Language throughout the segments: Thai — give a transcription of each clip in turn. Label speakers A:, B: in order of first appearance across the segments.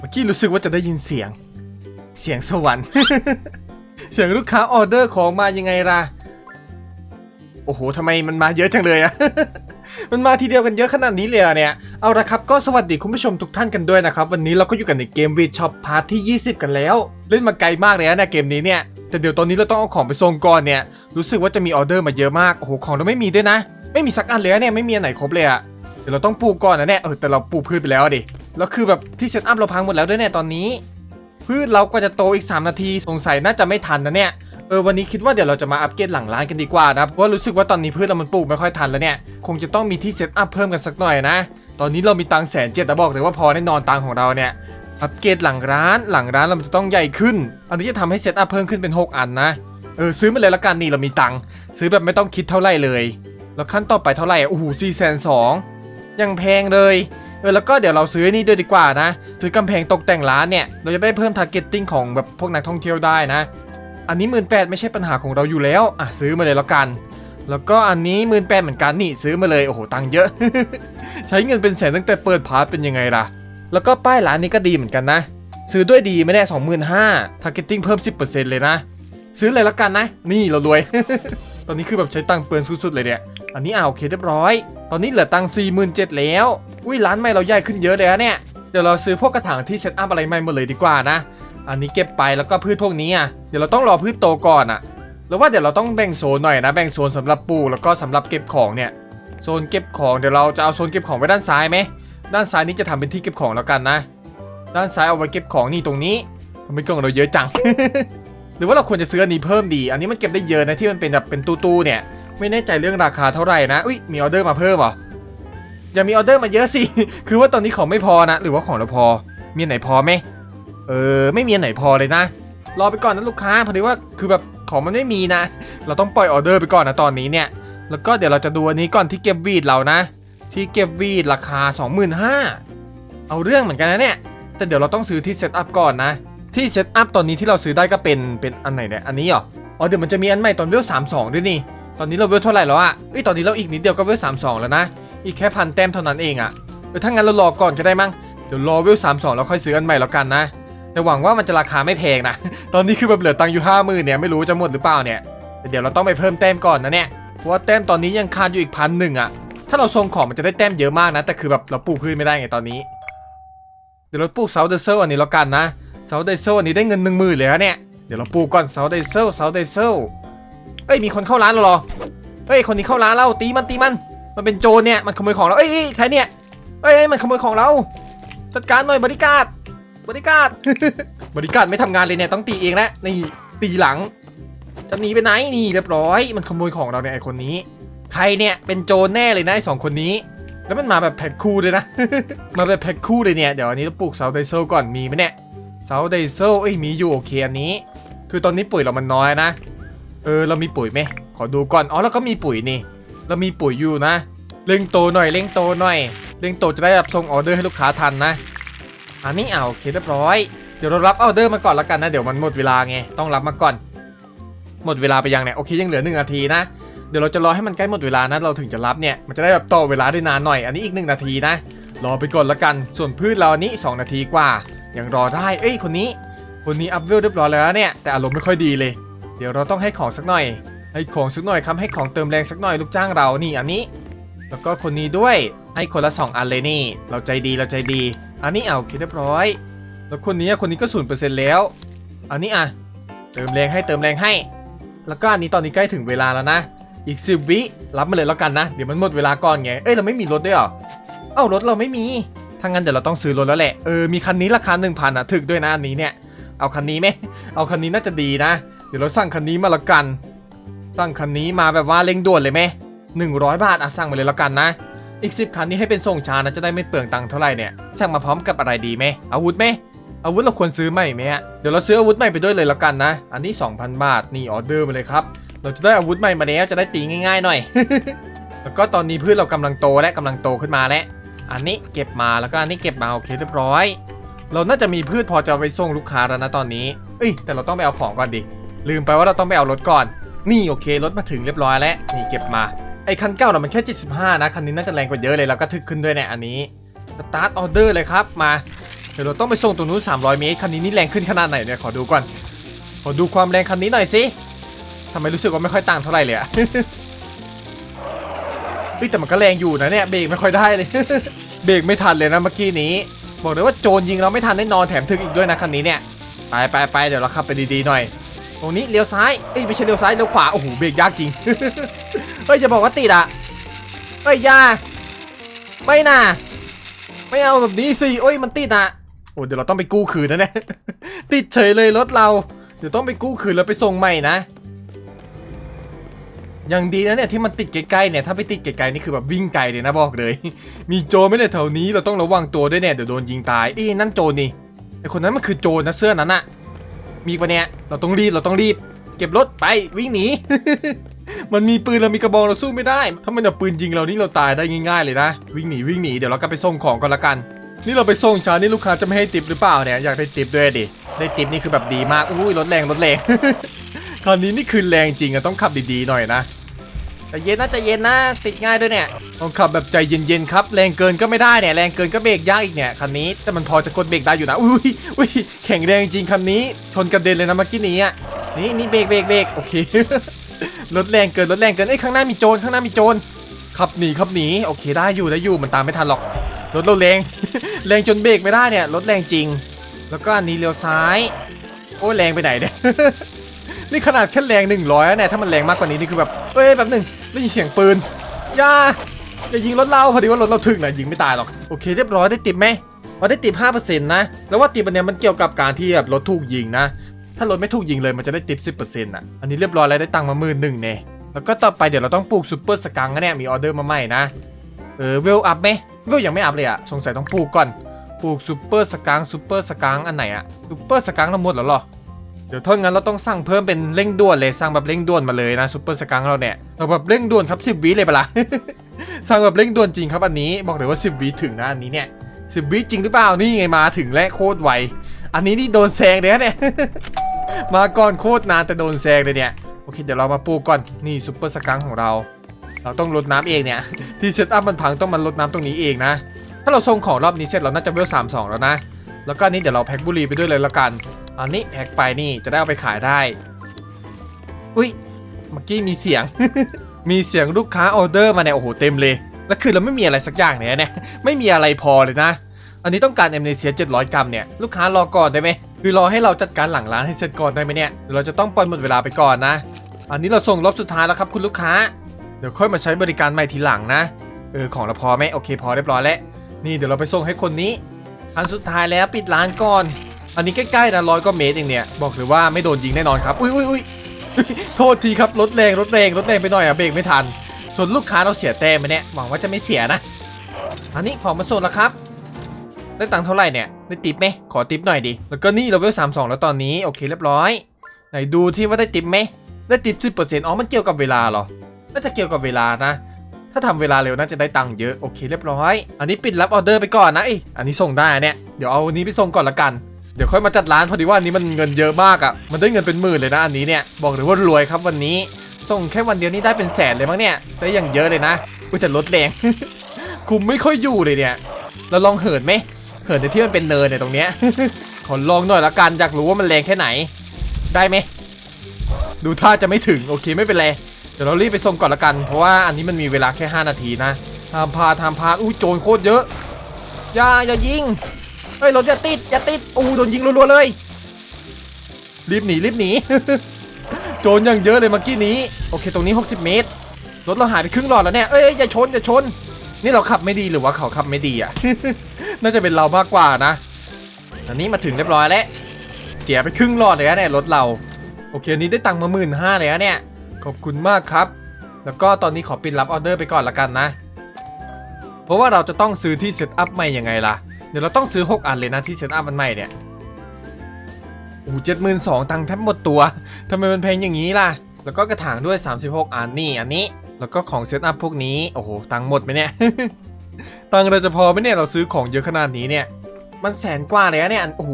A: เมื่อกี้รู้สึกว่าจะได้ยินเสียง เสียงสวรรค์ เสียงลูกค้าออเดอร์ของมายังไงล่ะ โอ้โหทำไมมันมาเยอะจังเลยอะ มันมาทีเดียวกันเยอะขนาดนี้เลยเหรอเนี่ย เอาละครับก็สวัสดีคุณผู้ชมทุกท่านกันด้วยนะครับ วันนี้เราก็อยู่กันในเกมวีช็อปพาร์ทที่ 20 กันแล้ว เล่นมาไกลมากเลยนะเนี่ยเกมนี้เนี่ย แต่เดี๋ยวตอนนี้เราต้องเอาของไปส่งก่อนเนี่ย รู้สึกว่าจะมีออเดอร์มาเยอะมาก โอ้โหของเราไม่มีด้วยนะ ไม่มีสักอันเลยเนี่ยไม่มีอันไหนครบเลยอะ เดี๋ยวเราต้องปลูกก่อนนะเนี่ยเออแต่เราปลูกพืชไปแล้วดิแล้วคือแบบที่เซตอัพเราพังหมดแล้วด้วยเนี่ยตอนนี้ พืชเราก็จะโตอีก 3 นาทีสงสัยน่าจะไม่ทันนะเนี่ยเออวันนี้คิดว่าเดี๋ยวเราจะมาอัปเกรดหลังร้านกันดีกว่านะเพราะว่ารู้สึกว่าตอนนี้พืชเรามันปลูกไม่ค่อยทันแล้วเนี่ยคงจะต้องมีที่เซตอัพเพิ่มกันสักหน่อยนะ ตอนนี้เรามีตังแสนเจ็ดแต่บอกเลยว่าพอแน่นอนตังของเราเนี่ยอัปเกรดหลังร้านหลังร้านเราจะต้องใหญ่ขึ้น อันนี้จะทำให้เซตอัพเพิ่มขึ้นเป็น 6 อันนะเออซื้อมาเลยละกันนี่เรามีตังซื้อแบบไม่ต้องคิดเท่าไหร่เลย แล้วขั้นต่อไปเท่าไหร่โอ้โหสี่แสนสอง ยังแพงเลยเออแล้วก็เดี๋ยวเราซื้อนี่ด้วยดีกว่านะ ซื้อกำแพงตกแต่งร้านเนี่ย เราจะได้เพิ่มทาร์เก็ตติ้งของแบบพวกนักท่องเที่ยวได้นะ อันนี้หมื่นแปดไม่ใช่ปัญหาของเราอยู่แล้ว อะซื้อมาเลยแล้วกัน แล้วก็อันนี้หมื่นแปดเหมือนกันนี่ซื้อมาเลย โอ้โห ตังค์เยอะ ใช้เงินเป็นแสนตั้งแต่เปิดพาร์ทเป็นยังไงล่ะ แล้วก็ป้ายร้านนี้ก็ดีเหมือนกันนะ ซื้อด้วยดีไม่ได้สองหมื่นห้าทาร์เก็ตติ้งเพิ่มสิบเปอร์เซ็นต์เลยนะ ซื้อเลยแล้วกันนะ นี่เรารวย ตอนนี้คือแบบใช้ตังค์เปลืองสุดๆเลยเนี่ย อันนี้อ่าโอเคเรียบร้อย ตอนนี้เหลือตังค์สี่หมื่นเจ็ดแล้ว อุ้ยร้านใหม่เราใหญ่ขึ้นเยอะเลยนะเนี่ย เดี๋ยวเราซื้อพวกกระถางที่เซตอัพอะไรใหม่หมดเลยดีกว่านะ อันนี้เก็บไปแล้วก็พืชพวกนี้อะ เดี๋ยวเราต้องรอพืชโตก่อนอะ แล้วว่าเดี๋ยวเราต้องแบ่งโซนหน่อยนะ แบ่งโซนสำหรับปลูกแล้วก็สำหรับเก็บของเนี่ย โซนเก็บของเดี๋ยวเราจะเอาโซนเก็บของไว้ด้านซ้ายไหม ด้านซ้ายนี้จะทำเป็นที่เก็บของแล้วกันนะ ด้านซ้ายเอาไว้เก็บของนี่ตรงนี้ทำไมกล่องเราเยอะจัง หรือว่าเราควรจะซื้ออันนี้เพิ่มดี อันนี้มันเก็บได้เยอะนะที่มันเป็นแบบเป็นตู้ๆเนี่ย ไม่แน่ใจเรื่องราคาเท่าไหร่นะ อุ้ยมีออเดอร์มาเพิ่มเหรออย่ามีออเดอร์มาเยอะสิ คือว่าตอนนี้ของไม่พอนะ หรือว่าของเราพอ มีอันไหนพอไหมเออ ไม่มีอันไหนพอเลยนะ รอไปก่อนนะลูกค้าพอดีว่าคือแบบของมันไม่มีนะ เราต้องปล่อยออเดอร์ไปก่อนนะตอนนี้เนี่ย แล้วก็เดี๋ยวเราจะดูอันนี้ก่อนที่เก็บวีดเรานะ ที่เก็บวีดราคา 25,000เอาเรื่องเหมือนกันนะเนี่ย แต่เดี๋ยวเราต้องซื้อที่เซตอัพก่อนนะ ที่เซตอัพตอนนี้ที่เราซื้อได้ก็เป็นเป็นอันไหนเนี่ย อันนี้เหรอ อ๋อเดี๋ยวมันจะมีอันใหม่ตอนเวล32ด้วยนี่ ตอนนี้เราเวลเท่าไหร่แล้วอะเอ้ยตอนนี้เราอีกนิดเดียวก็เวล32แล้วนะ อีกแค่พันแต้มเท่านั้นเองอะเออถ้างั้นเรารอก่อนก็ได้มั้ง เดี๋ยวรอเวล32แล้วค่อยซื้ออันใหม่แล้วกันนะ แต่หวังว่ามันจะราคาไม่แพงนะ ตอนนี้คือแบบเหลือตังค์อยู่ห้าหมื่นเนี่ยไม่รู้จะหมดหรือเปล่าเนี่ยแต่เดี๋ยวเราต้องไปเพิ่มแต้มก่อนนะเนี่ย เพราะว่าแต้มตอนนี้ยังขาดอยู่อีกพันหนึ่งอะถ้าเราส่งของมันจะได้แต้มเยอะมากนะ แต่คือแบบเราปลูกพืชไม่ได้ไงตอนนี้ เดี๋ยวเราปลูกเซาเดเซลอันนี้แล้วกันนะเซาเดเซลอันนี้ได้เงินหนึ่งหมื่นเลยนะเนี่ย เดี๋ยวเราปลูกก่อนเซาเดเซลเซาเดเซล เอ้ยมีคนเข้าร้านเราหรอเฮ้ยคนนี้เข้าร้านเราตีมันตีมัน มันเป็นโจรเนี่ยมันขโมยของเราเอ้ยใครเนี่ยเอ้ยเอ้ยมันขโมยของเรา จัดการหน่อยบริการบริการบริการไม่ทำงานเลยเนี่ยต้องตีเองแล้วนี่ตีหลังจะหนีไปไหนนี่เรียบร้อย มันขโมยของเราเนี่ยไอคนนี้ ใครเนี่ยเป็นโจรแน่เลยนะไอสองคนนี้ แล้วมันมาแบบแพ็คคู่เลยนะมาแบบแพ็คคู่เลยเนี่ยเดี๋ยวอันนี้ต้องปลูกเซาไดเซลก่อนมีไหมเนี่ยเซาไดเซลเอ้ยมีอยู่โอเคอันนี้ คือตอนนี้ปุ๋ยเรามันน้อยนะ เออเรามีปุ๋ยไหมขอดูก่อน อ๋อเราก็มีปุ๋ยนี่ เรามีปุ๋ยอยู่นะ เร่งโตหน่อยเร่งโตหน่อยเร่งโตจะได้แบบส่งออเดอร์ให้ลูกค้าทันนะ อันนี้เอาโอเคเรียบร้อย เดี๋ยวเรารับออเดอร์มาก่อนละกันนะเดี๋ยวมันหมดเวลาไงต้องรับมาก่อน หมดเวลาไปยังเนี่ยโอเคยังเหลือหนึ่งนาทีนะเดี๋ยวเราจะรอให้มันใกล้หมดเวลานะเราถึงจะรับเนี่ยมันจะได้แบบต่อเวลาได้นานหน่อย อันนี้อีกหนึ่งนาทีนะรอไปก่อนละกัน ส่วนพืชเราอันนี้ 2 นาทีกว่ายังรอได้ เอ้ยคนนี้ คนนี้อัพเวลเรียบร้อยแล้วเนี่ยแต่อารมณ์ไม่ค่อยดีเลย เดี๋ยวเราต้องให้ของสักหน่อย ให้ของสักหน่อยครับให้ของเติมแรงสักหน่อยลูกจ้างเรานี่อันนี้ แล้วก็คนนี้ด้วยให้คนละสองอันเลยนี่ เราใจดีเราใจดี อันนี้เอาโอเคเรียบร้อย แล้วคนนี้คนนี้ก็ศูนย์เปอร์เซ็นต์แล้ว อันนี้อะเติมแรงให้เติมแรงให้ แล้วก็อันนี้ตอนนี้ใกล้ถึงเวลาแล้วนะ อีกสิบวิรับมาเลยแล้วกันนะ เดี๋ยวมันหมดเวลาก่อนไง เอ้ยเราไม่มีรถด้วยหรอ เอ้ารถเราไม่มีถ้างั้นเดี๋ยวเราต้องซื้อรถแล้วแหละ เออมีคันนี้ราคา1,000อะถึกด้วยนะอันนี้เนี่ย เอาคันนี้ไหมเอาคันนี้น่าจะดีนะ เดี๋ยวเราสั่งคันนี้มาละกัน สั่งคันนี้มาแบบว่าเร่งด่วนเลยไหมหนึ่งร้อยบาทอะสั่งมาเลยล้วกันนะ อีกสิบคันนี้ให้เป็นส่งช้านะจะได้ไม่เปลืองตังค์เท่าไหร่เนี่ยสั่งมาพร้อมกับอะไรดีไหมอาวุธไหมอาวุธเราควรซื้อใหม่ไหมฮะเดี๋ยวเราซื้ออาวุธใหม่ไปด้วยเลยล้วกันนะ อันนี้ 2,000 บาทนี่ออเดอร์มาเลยครับ เราจะได้อาวุธใหม่มาแล้วจะได้ตีง่ายๆหน่อย แล้วก็ตอนนี้พืชเรากำลังโตและกำลังโตขึ้นมาแล้วอันนี้เก็บมาแล้วก็อันนี้เก็บมาโอเคเรียบร้อย เราน่าจะมีพืชพอจะไปส่งลูกค้าแล้วนะตอนนี้ เอ้ยแต่เราต้องไปเอาของก่อนดิ ลืมไปว่าเราต้องไปเอารถก่อน นี่โอเครถมาถึงเรียบร้อยแล้ว นี่เก็บมา ไอ้คันเก่าเรามันแค่ 75 นะ คันนี้น่าจะแรงกว่าเยอะเลย แล้วก็ทึกขึ้นด้วยเนี่ยอันนี้ สตาร์ทออเดอร์เลยครับ มาไปดี๋ยวเราต้องไปส่งตรงนู้น 300 เมตร คันนี้นี่แรงขึ้นขนาดไหนเนี่ย ขอดูก่อน ขอดูความแรงคันนี้หน่อยสิทำไมรู้สึกว่าไม่ค่อยต่างเท่าไหร่เลยอะเฮ้ยแต่มันก็แรงอยู่นะเนี่ยเบรกไม่ค่อยได้เลย เบรกไม่ทันเลยนะเมื่อกี้นี้ บอกเลยว่าโจรยิงเราไม่ทันแน่นอนแถมถึกอีกด้วยนะคันนี้เนี่ย ไปไปไปเดี๋ยวเราขับไปดีๆหน่อย ตรงนี้เลี้ยวซ้ายเอ้ยไม่ใช่เลี้ยวซ้ายเลี้ยวขวาโอ้โหเบรกยากจริงเฮ้ยจะบอกว่าติดอะเฮ้ยอยาไม่น่าไม่เอาแบบนี้สิโอ้ยมันติดอะโอ้เดี๋ยวเราต้องไปกู้คืนนะเนี่ยติดเฉยเลยรถเรา เดี๋ยวต้องไปกู้คืนแล้วไปส่งใหม่นะยังดีนะเนี่ยที่มันติดใกล้ๆเนี่ยถ้าไปติดไกลๆนี่คือแบบวิ่งไกลเลยนะบอกเลย มีโจไม่เลยแถวนี้เราต้องระวังตัวด้วยเนี่ยเดี๋ยวโดนยิงตายเอ้ยนั่นโจนี่ไอคนนั้นมันคือโจนะเสื้อนั้นอะ มีปะเนี่ย เราต้องรีบ เราต้องรีบ เก็บรถไปวิ่งหนี มันมีปืนเรามีกระบองเราสู้ไม่ได้ ถ้ามันจะปืนยิงเรานี่เราตายได้ง่ายๆเลยนะ วิ่งหนีวิ่งหนีเดี๋ยวเราก็ไปส่งของก่อนละกัน นี่เราไปส่งช้านี่ลูกค้าจะไม่ให้ติปหรือเปล่าเนี่ย อยากได้ติปด้วยดิ ได้ติปนี่คือแบบดีมาก อุ้ยรถแรงรถแรงคราวนี้นี่คือแรงจริงอะต้องขับดีๆหน่อยนะ ใจเย็นนะใจเย็นนะติดง่ายด้วยเนี่ยต้องขับแบบใจเย็นๆครับแรงเกินก็ไม่ได้เนี่ยแรงเกินก็เบรกยากอีกเนี่ยคันนี้แต่มันพอจะกดเบรกได้อยู่นะอุ้ยอุ้ยแข็งแรงจริงคันนี้ ชนกระเด็นเลยนะเมื่อกี้นี้อะนี่นี่เบรกเบรกเบรกโอเครถแรงเกินรถแรงเกินเอ้ข้างหน้ามีโจรข้างหน้ามีโจรขับหนีขับหนีโอเคได้อยู่ได้อยู่มันตามไม่ทันหรอกรถเราแรงแรงจนเบรกไม่ได้เนี่ยรถแรงจริง แล้วก็อันนี้เลี้ยวซ้าย โอ้แรงไปไหนเนี่ยนี่ขนาดแค่แรงหนึ่งร้อยเนี่ยถ้ามันแรงมากกว่านี้นี่คือแบบเอ้ยแบบหนึ่ง ได้ยินเสียงปืนอย่าอย่ายิงรถเราพอดีว่ารถเราถึกนะยิงไม่ตายหรอกโอเคเรียบร้อยได้ติดไหมว่าได้ติด5%นะแล้วว่าติดอันเนี้ยมันเกี่ยวกับการที่แบบรถถูกยิงนะ ถ้ารถไม่ถูกยิงเลยมันจะได้ติป10%อะอันนี้เรียบร้อยแล้วได้ตังค์มาหมื่นหนึ่งเนี่ยแล้วก็ต่อไปเดี๋ยวเราต้องปลูกซูเปอร์สกังก์นะเนี่ยมีออเดอร์มาใหม่นะเออเวลอัพไหมเวลยังไม่อัพเลยอะสงสัยต้องปลูกก่อนปลูกซูเปอร์สกังก์ซูเปอร์สกังก์อันไหนอะซูเปอร์สกังก์เราหมดหรอ เดี๋ยวถ้างั้นเราต้องสั่งเพิ่มเป็นเร่งด่วนเลยสั่งแบบเร่งด่วนมาเลยนะซูเปอร์สกังเราเนี่ยเราแบบเร่งด่วนครับ10วิเลยปะล่ะสั่งแบบเร่งด่วนจริงครับอันนี้บอกเลยว่า10วิถึงนะอันนี้เนี่ย10วิจริงหรือเปล่านี่ไงมาถึงและโคตรไวอันนี้นี่โดนแซงเลยเนี่ยมาก่อนโคตรนานแต่โดนแซงเลยเนี่ยโอเคเดี๋ยวเรามาปูก่อนนี่ซุปเปอร์สกังของเรา เราต้องรดน้ำเองเนี่ยที่เซตอัพมันพังต้องมันรดน้ำตรงนี้เองนะ ถ้าเราส่งของรอบนี้เสร็จเราน่าจะเวลสามสองแล้วนะ แล้วก็อันนี้เดี๋ยวเราแพ็คบุหรี่ไปด้วยเลยละกัน อันนี้แพ็คไปนี่จะได้เอาไปขายได้ อุ้ยเมื่อกี้มีเสียง มีเสียงลูกค้าออเดอร์มาเนี่ยโอ้โหเต็มเลย แล้วคือเราไม่มีอะไรสักอย่างเนี่ยเนี่ยไม่มีอะไรพอเลยนะ อันนี้ต้องการเอมเนเซีย700 กรัมเนี่ยลูกค้ารอก่อนได้ไหมคือรอให้เราจัดการหลังร้านให้เสร็จก่อนได้ไหมเนี่ยเดี๋ยวเราจะต้องปล่อยหมดเวลาไปก่อนนะ อันนี้เราส่งรอบสุดท้ายแล้วครับคุณลูกค้า เดี๋ยวค่อยมาใช้บริการใหม่ทีหลังนะ เออของเราพอไหมโอเคพอเรียบร้อยแล้ว นี่เดี๋ยวเราไปส่งให้คนนี้ อันสุดท้ายแล้วปิดร้านก่อน อันนี้ใกล้ๆนะร้อยก็เมตรเองเนี่ย บอกเลยว่าไม่โดนยิงแน่นอนครับ อุ้ยอุ้ยอุ้ยโทษทีครับรถแรงรถแรงรถแรงไปหน่อยอะเบรกไม่ทัน ส่วนลูกค้าเราเสียแต้มไปเนี่ยหวังว่าจะไม่เสียนะ อันนี้ของมาส่งแล้วครับได้ตังค์เท่าไหร่เนี่ยได้ติปไหมขอติปหน่อยดิแล้วก็นี่เราเวลสามสองแล้วตอนนี้โอเคเรียบร้อย ไหนดูที่ว่าได้ติปไหมได้ติปสิบเปอร์เซ็นต์อ๋อมันเกี่ยวกับเวลาเหรอน่าจะเกี่ยวกับเวลานะ ถ้าทำเวลาเร็วน่าจะได้ตังค์เยอะโอเคเรียบร้อย อันนี้ปิดรับออเดอร์ไปก่อนนะเอ้ยอันนี้ส่งได้เนี่ยเดี๋ยวเอาอันนี้ไปส่งก่อนละกันเดี๋ยวค่อยมาจัดร้านพอดีว่าอันนี้มันเงินเยอะมากอะ่ะมันได้เงินเป็นหมื่นเลยนะอันนี้เนี่ยบอกเลยว่ารวยครับวันนี้ส่งแค่วันเดียวนี่ได้เป็นแสนเลยมั้งเนี่ยได้อย่างเยอะเลยนะกูจะลดแรงคุมไม่ค่อยอยู่เลยเนี่ยเราลองเหินไหมเหินในที่มันเป็นเนินเนี่ยตรงเนี้ยขอลองหน่อยละกันอยากรู้ว่ามันแรงแค่ไหน ได้ไหมดูท่าจะไม่ถึงโอเคไม่เป็นไร ดี๋ยวเรารีบไปส่งก่อนละกัน เพราะว่าอันนี้มันมีเวลาแค่ 5 นาทีนะทำพาทำพาอู้โจรโคตรเยอะอย่าอย่ายิงเฮ้ยรถอย่าติดอย่าติดอู้โดนยิงรัวๆเลย รีบหนีรีบหนีโจรยังเยอะเลยเมื่อกี้นี้ โอเคตรงนี้ 60 เมตร รถเราหายไปครึ่งหลอดแล้วเนี่ย เอ้ยอย่าชนอย่าชน นี่เราขับไม่ดีหรือว่าเขาขับไม่ดีอะ น่าจะเป็นเรามากกว่านะอันนี้มาถึงเรียบร้อยแล้วเสียไปครึ่งหลอดเลยนะเนี่ยรถเรา โอเคอันนี้ได้ตังค์มาหมื่นห้าเลยนะเนี่ย ขอบคุณมากครับ แล้วก็ตอนนี้ขอปิดรับออเดอร์ไปก่อนละกันนะ เพราะว่าเราจะต้องซื้อที่เซตอัพใหม่ยังไงล่ะ เดี๋ยวเราต้องซื้อ 6 อันเลยนะที่เซตอัพมันใหม่เนี่ยโอ้เจ็ดหมื่นสองตังค์แทบหมดตัวทำไมมันแพงอย่างนี้ล่ะ แล้วก็กระถางด้วย 36 อันนี่อันนี้ แล้วก็ของเซตอัพพวกนี้ โอ้โห ตังค์หมดไหมเนี่ย ตังค์เราจะพอไหมเนี่ย เราซื้อของเยอะขนาดนี้เนี่ย มันแสนกว่าเลยนะเนี่ย อันโอ้โห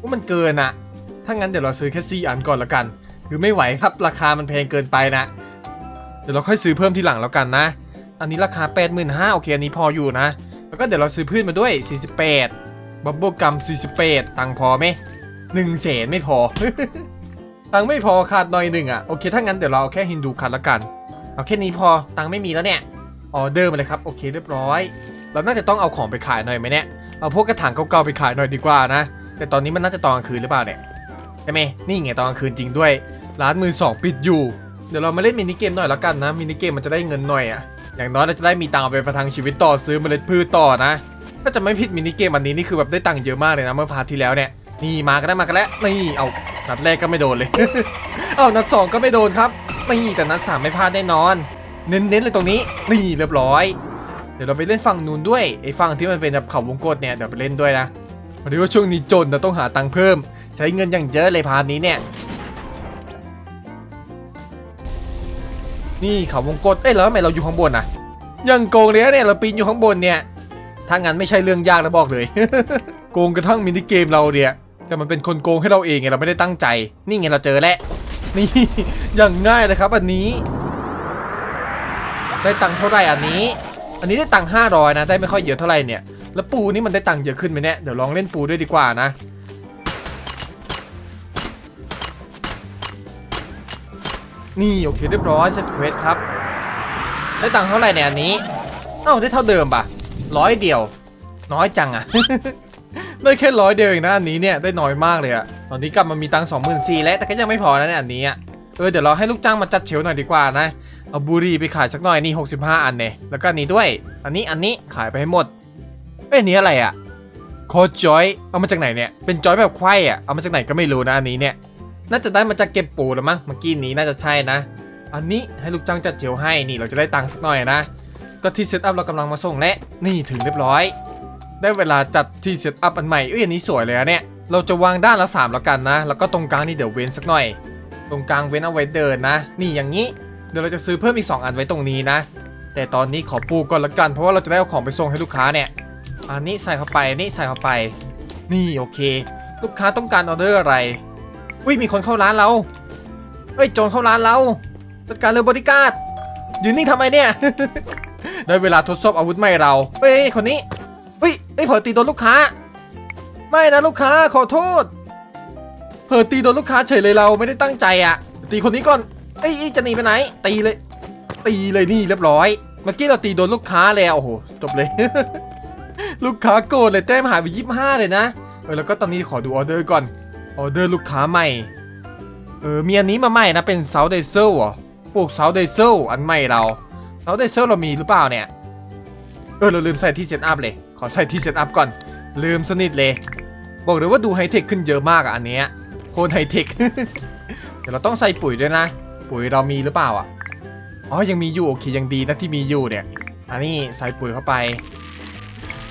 A: ว่ามันเกินอะถ้างั้นเดี๋ยวเราซื้อแค่สี่อันก่อนละกัน คือไม่ไหวครับราคามันแพงเกินไปนะ เดี๋ยวเราค่อยซื้อเพิ่มทีหลังแล้วกันนะ อันนี้ราคา 85,000โอเคอันนี้พออยู่นะ แล้วก็เดี๋ยวเราซื้อพืชมาด้วย 48 บับเบิลกัม 48 ตังพอไหมหนึ่งแสนไม่พอ ตังไม่พอขาดหน่อยหนึ่งอะโอเคถ้างั้นเดี๋ยวเราเอาแค่ฮินดูคันละกัน เอาแค่นี้พอตังไม่มีแล้วเนี่ยออเดอร์มาเลยครับโอเคเรียบร้อย เราน่าจะต้องเอาของไปขายหน่อยไหมเนี่ยเอาพวกกระถางเก่าๆไปขายหน่อยดีกว่านะ แต่ตอนนี้มันน่าจะตอนกลางคืนหรือเปล่าเนี่ยใช่ไหมนี่ไงตอนกลางคืนจริงด้วย ร้านมือสองปิดอยู่ เดี๋ยวเรามาเล่นมินิเกมหน่อยละกันนะ มินิเกมมันจะได้เงินหน่อยอะอย่างน้อยเราจะได้มีตังค์ไปประทังชีวิตต่อซื้อเมล็ดพืชต่อนะถ้าจะไม่ผิดมินิเกมอันนี้นี่คือแบบได้ตังค์เยอะมากเลยนะเมื่อพาร์ทที่แล้วเนี่ย นี่มากันแล้วมากันแล้ว นี่เอานัดแรกก็ไม่โดนเลย เอานัดสองก็ไม่โดนครับ นี่แต่นัดสามไม่พลาดแน่นอน เน้นๆเลยตรงนี้ นี่เรียบร้อย เดี๋ยวเราไปเล่นฝั่งนู้นด้วยไอ้ฝั่งที่มันเป็นแบบเขาวงกตเนี่ยเดี๋ยวไปเล่นด้วยนะพอดีว่าช่วงนี้จนนะต้องหาตังค์เพิ่ม ใช้เงินอย่างเยอะเลยพาร์ทนี้เนี่ย นี่เขาวงกตเอ้ยแล้วทำไมเราอยู่ข้างบนนะยังโกงเลยนะเนี่ยเราปีนอยู่ข้างบนเนี่ยถ้างั้นไม่ใช่เรื่องยากนะบอกเลย โกงกระทั่งมินิเกมเราเนี่ย แต่มันเป็นคนโกงให้เราเองไงเราไม่ได้ตั้งใจ นี่ไงเราเจอแล้วนี่อย่างง่ายเลยครับ อันนี้ ได้ตังค์เท่าไหร่อันนี้ อันนี้ได้ตังค์ห้าร้อยนะได้ไม่ค่อยเยอะเท่าไหร่เนี่ย แล้วปูนี่มันได้ตังค์เยอะขึ้นไหมเนี่ยเดี๋ยวลองเล่นปูด้วยดีกว่านะ นี่โอเคเรียบร้อยเสร็จเควสครับได้ตังค์เท่าไหร่เนี่ยอันนี้เอ้าได้เท่าเดิมป่ะร้อยเดียว น้อยจังอะ ได้แค่ร้อยเดียวเองนะอันนี้เนี่ยได้น้อยมากเลยอะตอนนี้กลับมามีตังค์สองหมื่นสี่แล้วแต่ก็ยังไม่พอนะเนี่ยอันนี้อะเออเดี๋ยวเราให้ลูกจ้างมาจัดเชลหน่อยดีกว่านะเอาบุหรี่ไปขายสักหน่อยนี่65 อันเนี่ยแล้วก็อันนี้ด้วย อันนี้อันนี้ขายไปให้หมดเอ้ยนี้อะไรอะโคจอยเอามาจากไหนเนี่ยเป็นจอยแบบไขว้อะเอามาจากไหนก็ไม่รู้นะอันนี้เนี่ย น่าจะได้มาจากเก็บปูแล้วมั้งเมื่อกี้นี้น่าจะใช่นะ อันนี้ให้ลูกจ้างจัดเชลฟ์ให้นี่เราจะได้ตังค์สักหน่อยนะ ก็ที่เซตอัพเรากำลังมาส่งและนี่ถึงเรียบร้อย ได้เวลาจัดที่เซตอัพอันใหม่เอ้ยอันนี้สวยเลยอะเนี่ยเราจะวางด้านละ3แล้วกันนะ แล้วก็ตรงกลางนี่เดี๋ยวเว้นสักหน่อย ตรงกลางเว้นเอาไว้เดินนะ นี่อย่างนี้ เดี๋ยวเราจะซื้อเพิ่มอีก 2 อันไว้ตรงนี้นะ แต่ตอนนี้ขอปูก่อนละกัน เพราะว่าเราจะได้เอาของไปส่งให้ลูกค้าเนี่ย อันนี้ใส่เข้าไปอันนี่ใส่เข้าไป นี่โอเค ลูกค้าต้องการออเดอร์อะไร อุ้ยมีคนเข้าร้านเราเฮ้ยโจรเข้าร้านเราจัดการเลยบริการดยืนนิ่งทำไมเนี่ย ได้เวลาทดสอบอาวุธใหม่เราเฮ้ยคนนี้เฮ้ยเฮ้ยเผลอตีโดนลูกค้า ไม่นะลูกค้าขอโทษเผลอตีโดนลูกค้าเฉยเลยเราไม่ได้ตั้งใจอะตีคนนี้ก่อนเอ้ยจะหนีไปไหน ตีเลย ตีเลยนี่เรียบร้อยเมื่อกี้เราตีโดนลูกค้าเลยอะโอ้โหจบเลย ลูกค้าโกรธเลยแต้มหายไปยี่สิบห้าเลยนะเออแล้วก็ตอนนี้ขอดูออเดอร์ก่อน ออเดอร์ลูกค้าใหม่ เออ มีอันนี้มาใหม่นะ เป็นเซาเดเซลเหรอพวกเซาเดเซลอันใหม่เราเซาเดเซลเรามีหรือเปล่าเนี่ย เออ เราลืมใส่ที่เซตอัพเลย ขอใส่ที่เซตอัพก่อน ลืมสนิทเลย บอกเลยว่าดูไฮเทคขึ้นเยอะมากอะอันเนี้ย โคตรไฮเทค เดี๋ยวเราต้องใส่ปุ๋ยด้วยนะ ปุ๋ยเรามีหรือเปล่าอะ อ๋อ ยังมีอยู่โอเค ยังดีนะที่มีอยู่เนี่ย อันนี้ใส่ปุ๋ยเข้าไป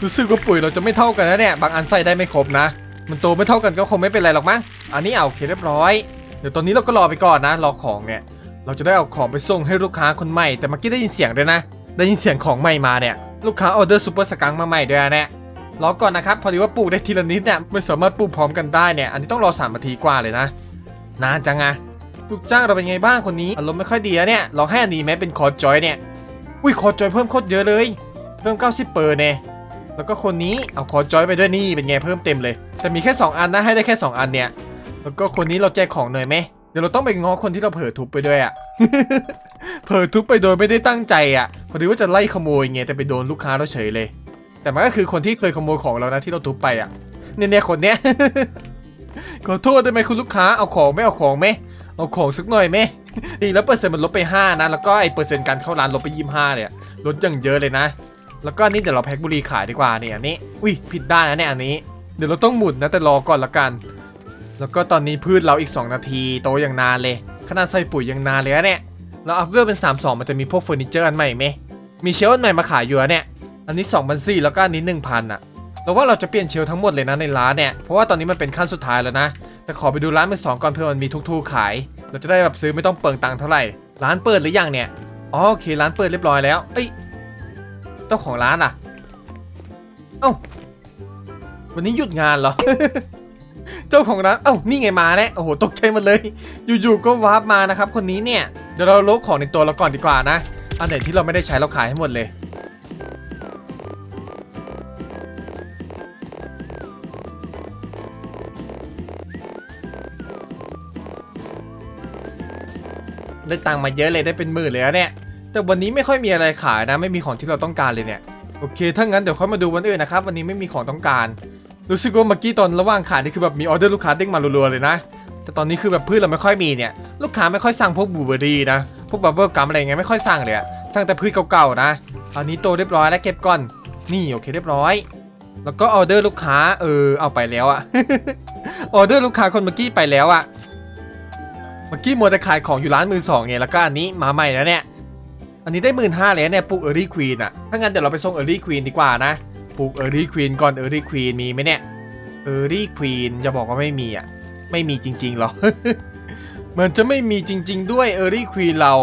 A: รู้สึกว่าปุ๋ยเราจะไม่เท่ากันนะเนี่ย บางอันใส่ได้ไม่ครบนะ มันโตไม่เท่ากันก็คงไม่เป็นไรหรอกมั้ง อันนี้เอาโอเคเรียบร้อย เดี๋ยวตอนนี้เราก็รอไปก่อนนะ รอของเนี่ย เราจะได้เอาของไปส่งให้ลูกค้าคนใหม่ แต่เมื่อกี้ได้ยินเสียงด้วยนะ ได้ยินเสียงของใหม่มาเนี่ย ลูกค้าออเดอร์ซูเปอร์สกังมาใหม่ด้วยนะเนี่ยรอก่อนนะครับ พอดีว่าปลูกได้ทีละนิดเนี่ย ไม่สามารถปลูกพร้อมกันได้เนี่ย อันนี้ต้องรอ3นาทีกว่าเลยนะ นานจังอะลูกจ้างเราเป็นไงบ้างคนนี้ อารมณ์ไม่ค่อยดีอะเนี่ย ลองให้อันนี้ไหมเป็นคอร์จอยเนี่ย อุ้ยคอร์จอยเพิ่มโคตรเยอะเลย เพิ่ม 90เปอร์เนี่ย แล้วก็คนนี้เอาคอร์จอยไปด้วยนี่เป็นไงเพิ่มเต็มเลย แต่มีแค่ 2 อันนะให้ได้แค่ 2 อันเนี่ย แล้วก็คนนี้เราแจกของหน่อยไหมเดี๋ยวเราต้องไปง้อคนที่เราเผลอทุบไปด้วยอะเผลอทุบไปโดยไม่ได้ตั้งใจอะพอดีว่าจะไล่ขโมยไงแต่ไปโดนลูกค้าเราเฉยเลย แต่มันก็คือคนที่เคยขโมยของเรานะที่เราทุบไปอะเนี่ยเนี่ยคนเนี้ยขอโทษได้ไหมคุณลูกค้าเอาของไม่เอาของไหมเอาของสักหน่อยไหมนี่แล้วเปอร์เซ็นต์มันลดไป5นะแล้วก็ไอเปอร์เซ็นต์การเข้าร้านลดไป25เนี่ยลดอย่างเยอะเลยนะ แล้วก็นี่เดี๋ยวเราแพ็คบุหรี่ขายดีกว่าเนี่ยอันนี้ อุ้ยผิดด้านนะเนี่ยอันนี้ เดี๋ยวเราต้องหมุนนะแต่รอก่อนละกัน แล้วก็ตอนนี้พืชเราอีก 2 นาทีโตอย่างนานเลย ขนาดใส่ปุ๋ยยังนานเลยนะเนี่ย เราอัพเวลเป็น 3 2 มันจะมีพวกเฟอร์นิเจอร์อันใหม่ไหมมีเชลฟ์อันใหม่มาขายอยู่อะเนี่ย อันนี้2 0 0 4แล้วก็อันนี้1,000อะเราว่าเราจะเปลี่ยนเชลฟ์ทั้งหมดเลยนะในร้านเนี่ย เพราะว่าตอนนี้มันเป็นขั้นสุดท้ายแล้วนะ แต่ขอไปดูร้านมือสองก่อนเพื่อมันมีทุกๆขาย เราจะได้แบบซื้อไม่ต้องเปลืองตังค์เท่าไหร่ ร้านเปิดหรือยังเนี่ย อ๋อโอเคร้านเปิดเรียบร้อยแล้ว เอ้ย จ้าของร้านอะ เอ้า วันนี้หยุดงานเหรอ เจ้าของร้าน เอ้า นี่ไงมาแล้ว โอ้โห ตกใจหมดเลย อยู่ๆ ก็วาร์ปมานะครับ คนนี้เนี่ย เดี๋ยวเราลบของในตัวเราก่อนดีกว่านะ อันไหนที่เราไม่ได้ใช้เราขายให้หมดเลย ได้ตังค์มาเยอะเลยได้เป็นหมื่นเลยแล้วเนี่ย แต่วันนี้ไม่ค่อยมีอะไรขายนะ ไม่มีของที่เราต้องการเลยเนี่ยโอเคถ้างั้นเดี๋ยวค่อยมาดูวันอื่นนะครับวันนี้ไม่มีของต้องการ รู้สึกว่าเมื่อกี้ตอนระหว่างขายนี่คือแบบมีออเดอร์ลูกค้าเด้งมารัวๆเลยนะ แต่ตอนนี้คือแบบพืชเราไม่ค่อยมีเนี่ยลูกค้าไม่ค่อยสั่งพวกบูเบอร์รี่นะพวกบับเบิลกัมอะไรเงี้ยไม่ค่อยสั่งเลยอะสั่งแต่พืชเก่าๆนะอันนี้โตเรียบร้อยแล้วเก็บก่อนนี่โอเคเรียบร้อย แล้วก็ออเดอร์ลูกค้าเออเอาไปแล้วอะออเดอร์ลูกค้าคนเมื่อกี้ไปแล้วอะเมื่อกี้มัวแต่ขายของอยู่ร้านมือสองไงแล้วก็อันนี้มาใหม่แล้วเนี่ย อันนี้ได้หมื่นห้าแล้วเนี่ยปลูกเออร์ลี่ควีนอะถ้างั้นเดี๋ยวเราไปส่งเออร์ลี่ควีนดีกว่านะปลูกเออร์ลี่ควีนก่อนเออร์ลี่ควีนมีไหมเนี่ยเออร์ลี่ควีนอย่าบอกว่าไม่มีอะไม่มีจริงๆหรอเหมือนจะไม่มีจริง ๆ ด้วยเออร์ลี่ควีนเรา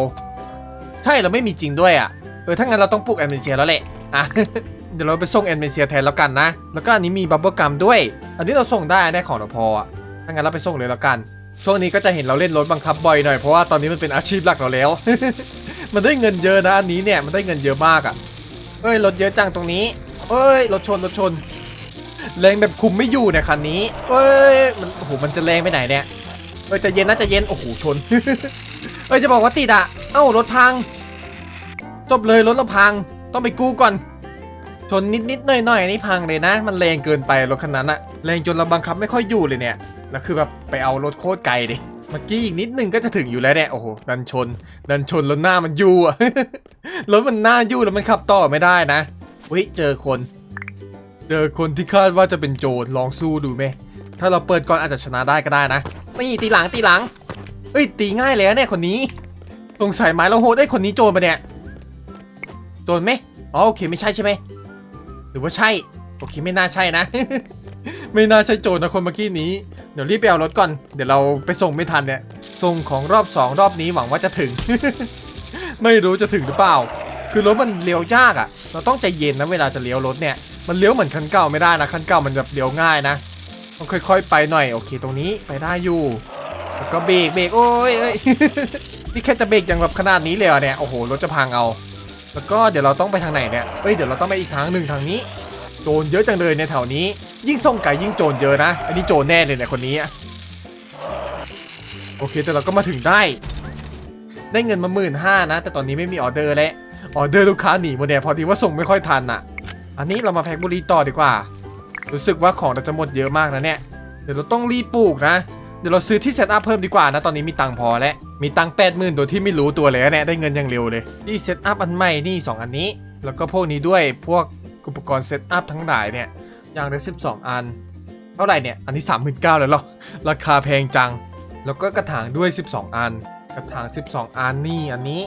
A: ใช่เราไม่มีจริงด้วยอะเออถ้างั้นเราต้องปลูกแอนเมเซียแล้วแหละอะเดี๋ยวเราไปส่งแอนเมเซียแทนแล้วกันนะ แล้วก็อันนี้มีบับเบิลกัมด้วย อันนี้เราส่งได้ได้ของเราพอถ้างั้นเราไปส่งเลยแล้วกันช่วงนี้ก็จะเห็นเราเล่นรถบังคับบ่อยหน่อยเพราะว่าตอนนี้มันเป็นอาชีพหลักเราแล้ว มันได้เงินเยอะนะอันนี้เนี่ยมันได้เงินเยอะมากอะ่ะเอ้ยรถเยอะจังตรงนี้เอ้ยรถชนรถชนแรงแบบคุมไม่อยู่เนี่ยคันนี้เอ้ยมันโอ้โหมันจะแรงไปไหนเนี่ยเอ้ยจะเย็นนะจะเย็นโอ้โหชนเอ้ยจะบอกว่าติดอะเอ้ารถพังจบเลยรถเราพังต้องไปกู้ก่อนชนนิดนิดหน่อยหน่อยนี่พังเลยนะ มันแรงเกินไปรถคันนั้นอะแรงจนเราบังคับไม่ค่อยอยู่เลยเนี่ยแล้วคือแบบไปเอารถโคตรไกลดิ เมื่อกี้อีกนิดนึงก็จะถึงอยู่แล้วเนี่ยโอ้โหดันชน ดันชนแล้วหน้ามันยู่อะรถมันหน้ายู่แล้วมันขับต่อไม่ได้นะเฮ้ยเจอคน เจอคนที่คาดว่าจะเป็นโจรลองสู้ดูไหมถ้าเราเปิดก่อนอาจจะชนะได้ก็ได้นะนี่ตีหลังตีหลังเอ้ยตีง่ายเลยเนี่ยคนนี้สงสัยไม้เราโหดได้คนนี้โจรปะเนี่ยโจรไหมอ๋อโอเคไม่ใช่ใช่ไหมหรือว่าใช่โอเคไม่น่าใช่นะ ไม่น่าใช่โจรนะคนเมื่อกี้นี้ ดี๋ยวรีบไปเอารถก่อน เดี๋ยวเราไปส่งไม่ทันเนี่ย ส่งของรอบสองรอบนี้หวังว่าจะถึง ไม่รู้จะถึงหรือเปล่า คือรถมันเลี้ยวยากอะ่ะ เราต้องใจเย็นนะเวลาจะเลี้ยวรถเนี่ย มันเลี้ยวเหมือนคันเก่าไม่ได้นะ คันเก่ามันแบบเลี้ยวง่ายนะ ต้องค่อย ๆ ไปหน่อย โอเค ตรงนี้ไปได้อยู่ แล้วก็เบรก เบรก โอ้ยเอ้ย นี่แค่จะเบรกอย่างแบบขนาดนี้เลยเหรอเนี่ย โอ้โห รถจะพังเอา แล้วก็เดี๋ยวเราต้องไปทางไหนเนี่ย เอ้ย เดี๋ยวเราต้องไปอีกทางหนึ่งทางนี้ โจรเยอะจังเลยในแถวนี้ ยิ่งส่งไก่ยิ่งโจรเยอะนะ อันนี้โจรแน่เลยเนี่ยคนนี้อะโอเคแต่เราก็มาถึงได้ ได้เงินมาหมื่นห้านะ แต่ตอนนี้ไม่มีออเดอร์แล้วออเดอร์ลูกค้าหนีหมดเนี่ยพอดีว่าส่งไม่ค่อยทันอะอันนี้เรามาแพ็คบุหรีต่อดีกว่า รู้สึกว่าของเราจะหมดเยอะมากนะเนี่ย เดี๋ยวเราต้องรีบปลูกนะ เดี๋ยวเราซื้อที่เซตอัพเพิ่มดีกว่านะ ตอนนี้มีตังพอแล้ว มีตังแปดหมื่นโดยที่ไม่รู้ตัวเลยนะเนี่ย ได้เงินอย่างเร็วเลย ที่เซตอัพอันใหม่นี่ 2 อันนี้ แล้วก็พวกนี้ด้วย พวกอุปกรณ์เซตอัพทั้งหลายเนี่ย อย่างละ12อัน เท่าไหร่เนี่ย อันนี้39,000แล้วเหรอ ราคาแพงจัง แล้วก็กระถางด้วย 12 อัน กระถาง 12 อันนี่อันนี้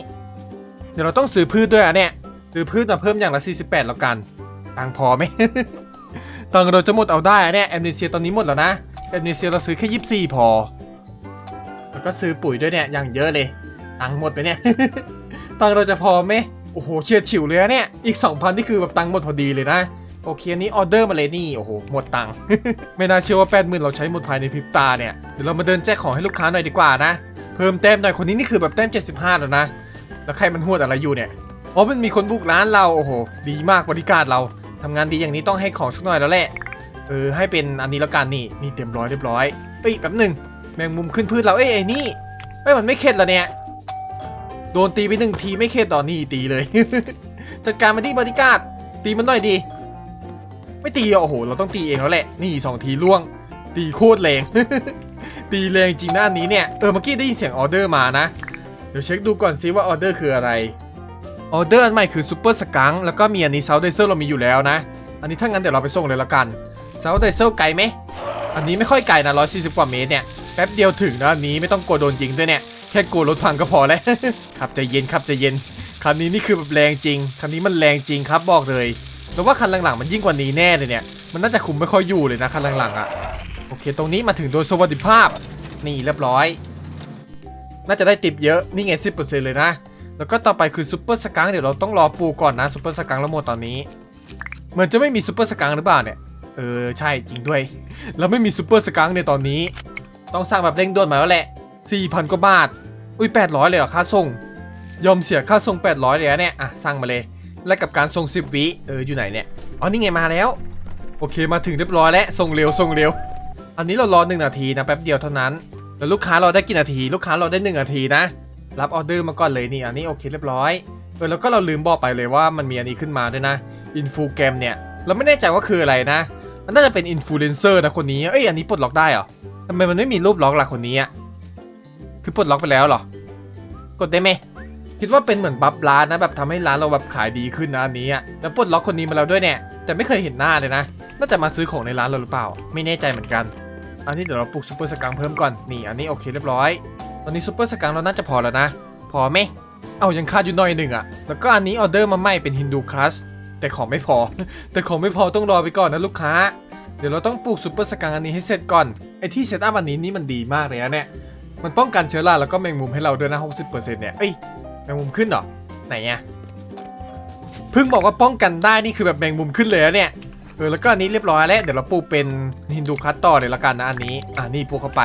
A: เดี๋ยวเราต้องซื้อพืชด้วยอะเนี่ย ซื้อพืชมาเพิ่มอย่างละ 48 แล้วกัน ตังพอไหม ตังเราจะหมดเอาได้อะเนี่ยแอมเนเซียตอนนี้หมดแล้วนะแอมเนเซียเราซื้อแค่24 พอ แล้วก็ซื้อปุ๋ยด้วยเนี่ยอย่างเยอะเลย ตังหมดไปเนี่ย ตังเราจะพอไหมโอ้โหเฉียดฉิวเลยอะเนี่ย อีก 2,000นี่คือแบบตังหมดพอดีเลยนะ โอเคอันนี้ออเดอร์มาเลยนี่ โอ้โห หมดตังค์ไม่น่าเชื่อว่าแปดหมื่นเราใช้หมดภายในพริบตาเนี่ย เดี๋ยวเรามาเดินแจกของให้ลูกค้าหน่อยดีกว่านะ เพิ่มแต้มหน่อยคนนี้นี่คือแบบแต้ม 75 แล้วนะ แล้วใครมันหวดอะไรอยู่เนี่ยอ๋อมันมีคนบุกร้านเราโอ้โห ดีมากบริการเราทำงานดีอย่างนี้ต้องให้ของสักหน่อยแล้วแหละเออให้เป็นอันนี้แล้วกันนี่นี่เต็มร้อยเรียบร้อยเอ้ยแป๊บหนึ่งแมงมุมขึ้นพืชเราเอ้ยไอ้นี่เอ้ยมันไม่เข็ดเหรอเนี่ยโดนตีไปหนึ่งทีไม่เข็ดต่อนี่ตีเลยจัดการมาที่บริการตีมันหน่อยดี ไม่ตีโอ้โห เราต้องตีเองแล้วแหละ นี่สองทีล่วง ตีโคตรแรง ตีแรงจริงนะอันนี้เนี่ย เออเมื่อกี้ได้ยินเสียงออเดอร์มานะ เดี๋ยวเช็คดูก่อนซิว่าออเดอร์คืออะไร ออเดอร์อันใหม่คือซูเปอร์สกังแล้วก็มีอันนี้เซาเดเซอร์เรามีอยู่แล้วนะ อันนี้ถ้างั้นเดี๋ยวเราไปส่งเลยละกันเซาเดเซอร์ไกลไหม อันนี้ไม่ค่อยไกลนะ140กว่าเมตรเนี่ย แป๊บเดียวถึงนะอันนี้ไม่ต้องกลัวโดนยิงด้วยเนี่ย แค่กลัวรถพังก็พอแล้วขับใจเย็นขับใจเย็น คันนี้นี่คือแบบแรงจริง คันนี้มันแรงจริงครับบอกเลย แต่ว่าคันหลังๆมันยิ่งกว่านี้แน่เลยเนี่ย มันน่าจะคุมไม่ค่อยอยู่เลยนะคันหลังๆอะ่ะ โอเค ตรงนี้มาถึงโดยสวัสดิภาพ นี่เรียบร้อย น่าจะได้ติปเยอะ นี่ไง 10%เลยนะ แล้วก็ต่อไปคือซูเปอร์สกังเดี๋ยวเราต้องรอปูก่อนนะซูเปอร์สกังแล้วหมดตอนนี้ เหมือนจะไม่มีซูเปอร์สกังหรือเปล่าเนี่ย เออใช่จริงด้วย เราไม่มีซูเปอร์สกังในตอนนี้ ต้องสร้างแบบเร่งด่วนมาแล้วแหละ 4,000กว่าบาท อุ้ย800เลยเหรอค่าส่ง ยอมเสียค่าส่ง800เลยอะเนี่ย อะสร้างมาเลย และกับการส่ง10วิเอออยู่ไหนเนี่ยอ๋อนี่ไงมาแล้ว โอเคมาถึงเรียบร้อยแล้วส่งเร็วส่งเร็ว อันนี้เรารอหนึ่งนาทีนะแป๊บเดียวเท่านั้นแล้วลูกค้าเราได้กี่นาที ลูกค้าเราได้หนึ่งนาทีนะ รับออเดอร์มาก่อนเลยนี่อันนี้โอเคเรียบร้อยเออแล้วก็เราลืมบอกไปเลยว่ามันมีอันนี้ขึ้นมาด้วยนะอินฟูแกรมเนี่ยเราไม่แน่ใจว่าคืออะไรนะมันน่าจะเป็นอินฟลูเอนเซอร์นะคนนี้เอ้ยอันนี้ปลดล็อกได้เหรอทำไมมันไม่มีรูปล็อกล่ะคนนี้อะคือปลดล็อกไปแล้วเหรอกดได้ไหม คิดว่าเป็นเหมือนบัฟร้านนะแบบทำให้ร้านเราแบบขายดีขึ้นนะอันนี้อะแล้วปลดล็อกคนนี้มาแล้วด้วยเนี่ยแต่ไม่เคยเห็นหน้าเลยนะน่าจะมาซื้อของในร้านเราหรือเปล่า ไม่แน่ใจเหมือนกัน อันนี้เดี๋ยวเราปลุกซูเปอร์สกังเพิ่มก่อนนี่อันนี้โอเคเรียบร้อย ตอนนี้ซูเปอร์สกังเราน่าจะพอแล้วนะ พอไหมเอายังขาดอยู่หน่อยหนึ่งอะแล้วก็อันนี้ออเดอร์มาใหม่เป็นฮินดูคลัสแต่ของไม่พอ แต่ของไม่พอต้องรอไปก่อนนะลูกค้า เดี๋ยวเราต้องปลูกซูเปอร์สกังอันนี้ให้เสร็จก่อนไอที่เซตอัพอันนี้นี่มันดีมากเลยนะเนี่ยมันป้องกันเชื้อราแล้วก็แมงมุมให้เราด้วยนะ60%เนี่ยเอ้ย งมุมขึ้นเหรอ ไหนอะเพิ่งบอกว่าป้องกันได้นี่คือแบบแมงมุมขึ้นเลยนะเนี่ย เออแล้วก็อันนี้เรียบร้อยแล้ว เดี๋ยวเราปูเป็นฮินดูคัตต่อเลยละกันนะอันนี้ อ่านี่ปูเข้าไป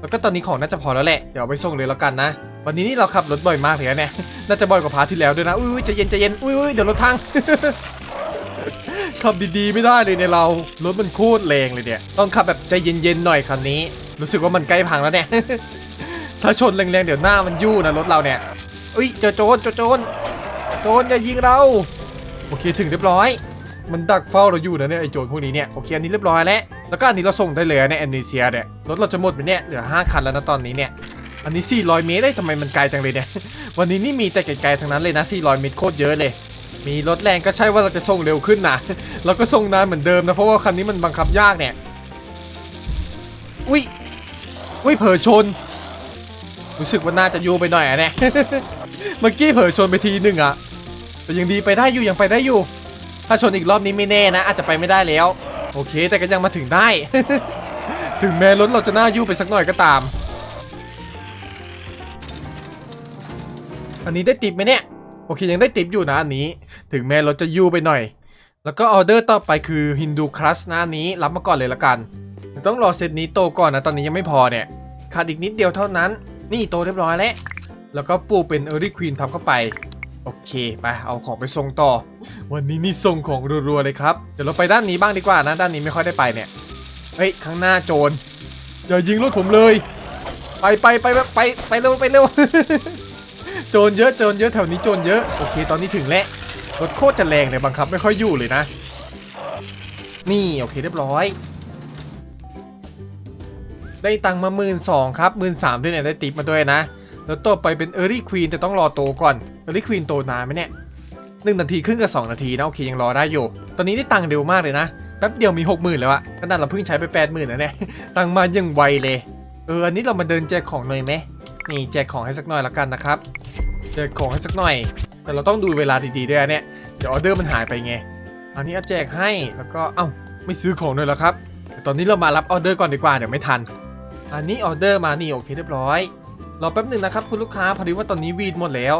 A: แล้วก็ตอนนี้ของน่าจะพอแล้วแหละ เดี๋ยวเอาไปส่งเลยล้วกันนะ วันนี้นี่เราขับรถบ่อยมากเลยนะเนี่ย น่าจะบ่อยกว่าพาที่แล้วด้วยนะ อุ้ยๆใจเย็นใจเย็น อุ้ยเดี๋ยวรถพังขับดีๆไม่ได้เลยเนี่ยเรา รถมันโคตรแรงเลยเนี่ย ต้องขับแบบใจเย็นๆหน่อยคันนี้ รู้สึกว่ามันใกล้พังแล้วเนี่ย ถ้าชนแรงๆเดี๋ยวหน้ามันยู่นะรถเราเนี่ย อุ้ยเจอโจรเจอโจรโจรอย่ายิงเรา โอเคถึงเรียบร้อย มันดักเฝ้าเราอยู่นะเนี่ยไอโจรพวกนี้เนี่ยโอเคอันนี้เรียบร้อยแล้วแล้วก็อันนี้เราส่งได้เลยนะเนี่ยแอมเนเซียเนี่ยรถเราจะหมดไปเนี่ยเหลือ5คันแล้วนะตอนนี้เนี่ยอันนี้ 400 เมตรได้ยทำไมมันไกลจังเลยเนี่ย วันนี้นี่มีแต่ไกลๆทั้งนั้นเลยนะ 400 เมตรโคตรเยอะเลย มีรถแรงก็ใช่ว่าเราจะส่งเร็วขึ้นนะเราก็ส่งนานเหมือนเดิมนะ เพราะว่าคันนี้มันบังคับยากเนี่ย อุ้ย อุ้ยเผลอชน รู้สึกว่าน่าจะยูไปหน่อยอะเนี่ย เมื่อกี้เผลอชนไปทีหนึ่งอะแต่ยังดีไปได้อยู่ยังไปได้อยู่ ถ้าชนอีกรอบนี้ไม่แน่นะ อาจจะไปไม่ได้แล้ว โอเค แต่ก็ยังมาถึงได้ ถึงแม้รถเราจะหน้ายู่ไปสักหน่อยก็ตาม อันนี้ได้ติปไหมเนี่ย โอเคยังได้ติปอยู่นะอันนี้ ถึงแม้รถจะยู่ไปหน่อย แล้วก็ออเดอร์ต่อไปคือฮินดูครัสนะอันนี้รับมาก่อนเลยละกันต่ต้องรอเซตนี้โตก่อนนะตอนนี้ยังไม่พอเนี่ยขาดอีกนิดเดียวเท่านั้น นี่โตเรียบร้อยแล้ว แล้วก็ปูเป็นเออร์ y ่ควีนทับเข้าไป โอเค ไปเอาของไปส่งต่อ วันนี้นี่ส่งของรัวๆเลยครับ เดี๋ยวเราไปด้านนี้บ้างดีกว่านะ ด้านนี้ไม่ค่อยได้ไปเนี่ยเฮ้ยข้างหน้าโจรอย่ายิงรถผมเลย ไปไปไปไปไปเร็วไปเร็วโจรเยอะโจรเยอะแถวนี้โจรเยอะโอเค ตอนนี้ถึงแล้วรถโคตรจะแรงเลยบังคับไม่ค่อยอยู่เลยนะ นี่โอเคเรียบร้อย ได้ตังมาหมื่นสองครับหมื่นสามด้วยเนี่ยได้ติปมาด้วยนะ แล้วต่อไปเป็นเออร์ y ่ควีนแต่ต้องรอโตก่อนเออร์ y ่ควีนโตนานไหมเนี่ยหนึ่งนาทีครึ่งกับสองนาทีนะโอเคยังรอได้อยู่ ตอนนี้ได้ตังค์เร็วมากเลยนะแป๊บเดียวมีหกหมื่นแล้วอะขนาดเราเพิ่งใช้ไปแปดหมื่นนะเนี่ยตังค์มายังไวเลยเอออันนี้เรามาเดินแจกของหน่อยไหมนี่แจกของให้สักหน่อยละกันนะครับแจกของให้สักหน่อย แต่เราต้องดูเวลาดีๆด้วยเนี่ยเดี๋ยวออเดอร์มันหายไปไงอันนี้เอาแจกให้แล้วก็เอ้าไม่ซื้อของเลยเหรอครับแต่ตอนนี้เรามารับออเดอร์ก่อนดีกว่าเดี๋ยวไม่ทัน อันนี้ออเดอร์มานี่โอเคเรียบร้อย รอแป๊บหนึ่งนะครับคุณลูกค้าพอดีว่าตอนนี้วีดหมดแล้ว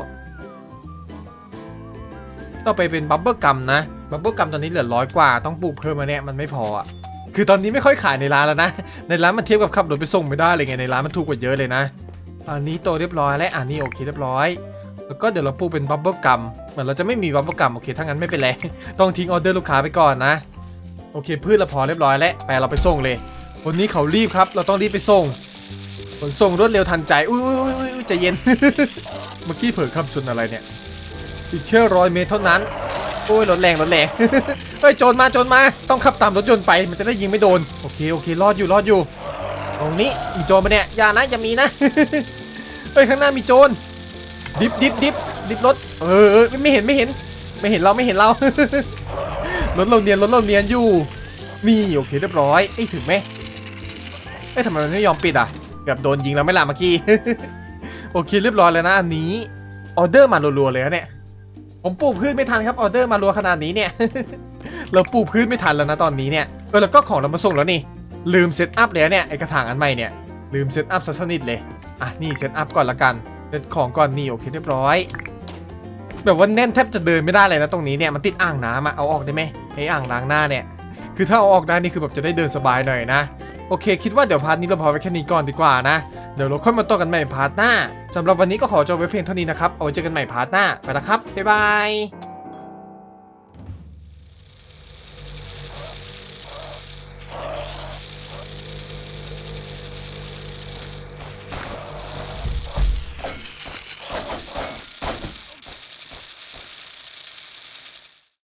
A: ต่อไปเป็นบับเบิลกัมนะบับเบิลกัมตอนนี้เหลือร้อยกว่าต้องปลูกเพิ่มมาเนี่ยมันไม่พออะคือตอนนี้ไม่ค่อยขายในร้านแล้วนะในร้านมันเทียบกับขับรถไปส่งไม่ได้เลยไงในร้านมันถูกกว่าเยอะเลยนะ อันนี้โตเรียบร้อยและอันนี้โอเคเรียบร้อย แล้วก็เดี๋ยวเราปลูกเป็นบับเบิลกัมเหมือนเราจะไม่มีบับเบิลกัมโอเคถ้างั้นไม่เป็นไรต้องทิ้งออเดอร์ลูกค้าไปก่อนนะ โอเคพืชเราพอเรียบร้อยแล้วไปเราไปส่งเลย วันนี้เขารีบครับ เราต้องรีบไปส่ง ขนส่งรวดเร็วทันใจอุ้ยอุ้ยอุ้ยอุ้ยใจเย็น เมื่อกี้เผลอขับชนอะไรเนี่ย อีกแค่ร้อยเมตรเท่านั้น โอ้ยรถแรงรถแรง เฮ้ยโจรมาโจรมา ต้องขับตามรถยนต์ไป มันจะได้ยิงไม่โดน โอเคโอเครอดอยู่รอดอยู่ ตรงนี้มีโจรมาเนี่ย อย่านะอย่ามีนะ เฮ้ยข้างหน้ามีโจร ดิฟดิฟดิฟดิฟรถเออเออไม่เห็นไม่เห็น ไม่เห็นเราไม่เห็นเรา รถเราเนียนรถเราเนียนอยู่ นี่โอเคเรียบร้อย เอ้ยถึงไหมเอ้ยทำไมมันไม่ยอมปิดอะ เกือบโดนยิงแล้วไม่ล่ะเมื่อกี้ โอเคเรียบร้อยแล้วนะอันนี้ออเดอร์มารัวๆเลยนะเนี่ย ผมปลูกพืชไม่ทันครับออเดอร์มารัวขนาดนี้เนี่ย เราปลูกพืชไม่ทันแล้วนะตอนนี้เนี่ยเออแล้วก็ของเรามาส่งแล้วนี่ ลืมเซตอัพแล้วเนี่ยไอกระถางอันใหม่เนี่ยลืมเซตอัพซะสนิทเลย อะนี่เซตอัพก่อนละกันเซตของก่อนนี่โอเคเรียบร้อย แบบว่าแน่นแทบจะเดินไม่ได้เลยนะตรงนี้เนี่ยมันติดอ่างน้ำอะเอาออกได้ไหมไออ่างล้างหน้าเนี่ย คือถ้าเอาออกได้นี่คือแบบจะได้เดินสบายหน่อยนะ โอเค คิดว่าเดี๋ยวพาร์ทนี้เราพอไว้แค่นี้ก่อนดีกว่านะ เดี๋ยวเราค่อยมาต่อกันใหม่พาร์ทหน้าสำหรับวันนี้ก็ขอจบไว้เพียงเท่านี้นะครับ เอาไว้เจอกันใหม่พาร์ทหน้า ไปละครับ บ๊ายบาย